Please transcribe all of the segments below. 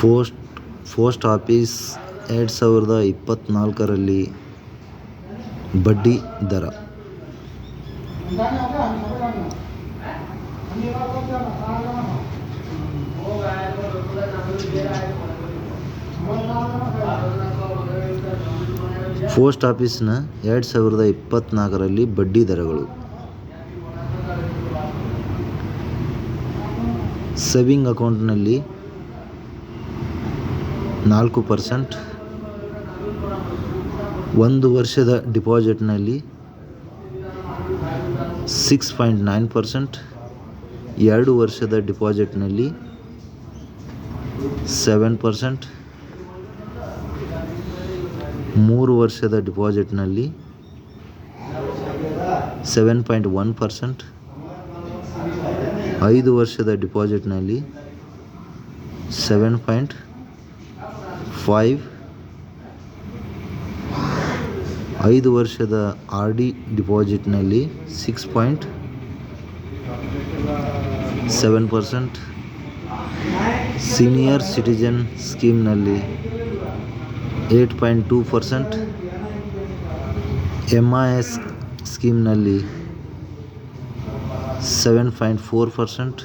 Post post office ಎರಡು ಸಾವಿರದ ಇಪ್ಪತ್ತ್ನಾಲ್ಕರಲ್ಲಿ ಬಡ್ಡಿ ದರ. ಪೋಸ್ಟ್ ಆಫೀಸ್ನ ಎರಡು ಸಾವಿರದ ಇಪ್ಪತ್ತ್ನಾಲ್ಕರಲ್ಲಿ ಬಡ್ಡಿ ದರಗಳು. ಸೇವಿಂಗ್ ಅಕೌಂಟ್ನಲ್ಲಿ ನಾಲ್ಕು ಪರ್ಸೆಂಟ್ ಒಂದು ವರ್ಷದ ಡಿಪಾಸಿಟ್ನಲ್ಲಿ ಸಿಕ್ಸ್ ಪಾಯಿಂಟ್ ನೈನ್ ಪರ್ಸೆಂಟ್ ಎರಡು ವರ್ಷದ ಡಿಪಾಸಿಟ್ನಲ್ಲಿ ಸೆವೆನ್ ಪರ್ಸೆಂಟ್ ಮೂರು ವರ್ಷದ ಡಿಪಾಸಿಟ್ನಲ್ಲಿ ಸೆವೆನ್ ಪಾಯಿಂಟ್ ಒನ್ ಪರ್ಸೆಂಟ್ ಐದು ವರ್ಷದ ಡಿಪಾಸಿಟ್ನಲ್ಲಿ ಸೆವೆನ್ ಪಾಯಿಂಟ್ ಫೈವ್. ಐದು ವರ್ಷದ R D ಡಿಪಾಸಿಟ್ನಲ್ಲಿ six point seven percent senior citizen ಸ್ಕೀಮ್ನಲ್ಲಿ eight point two percent M I S ಸ್ಕೀಮ್ನಲ್ಲಿ seven point four percent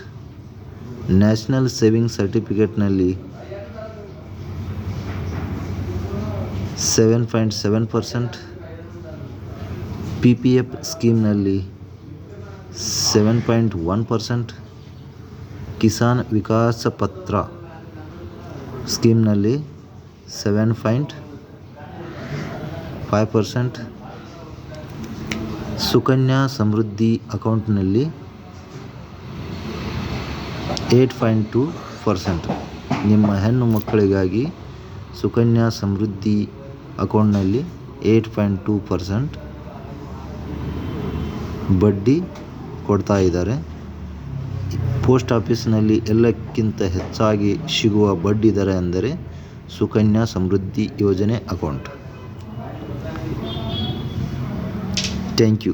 national saving ಸರ್ಟಿಫಿಕೇಟ್ನಲ್ಲಿ seven point seven percent P P F ಸ್ಕೀಮ್ನಲ್ಲಿ seven point one percent Kisan Vikas Patra ಸ್ಕೀಮ್ನಲ್ಲಿ seven point five percent Sukanya Samriddhi ಅಕೌಂಟ್ನಲ್ಲಿ eight point two percent ನಿಮ್ಮ ಹೆಣ್ಣು ಮಕ್ಕಳಿಗಾಗಿ ಸುಕನ್ಯಾ ಸಮೃದ್ಧಿ ಅಕೌಂಟ್ನಲ್ಲಿ eight point two percent ಬಡ್ಡಿ ಕೊಡ್ತಾ ಇದ್ದಾರೆ. Post ಆಫೀಸ್ನಲ್ಲಿ ಎಲ್ಲಕ್ಕಿಂತ ಹೆಚ್ಚಾಗಿ ಸಿಗುವ ಬಡ್ಡಿ ದರ ಎಂದರೆ ಸುಕನ್ಯಾ ಸಮೃದ್ಧಿ ಯೋಜನೆ ಅಕೌಂಟ್. Thank you.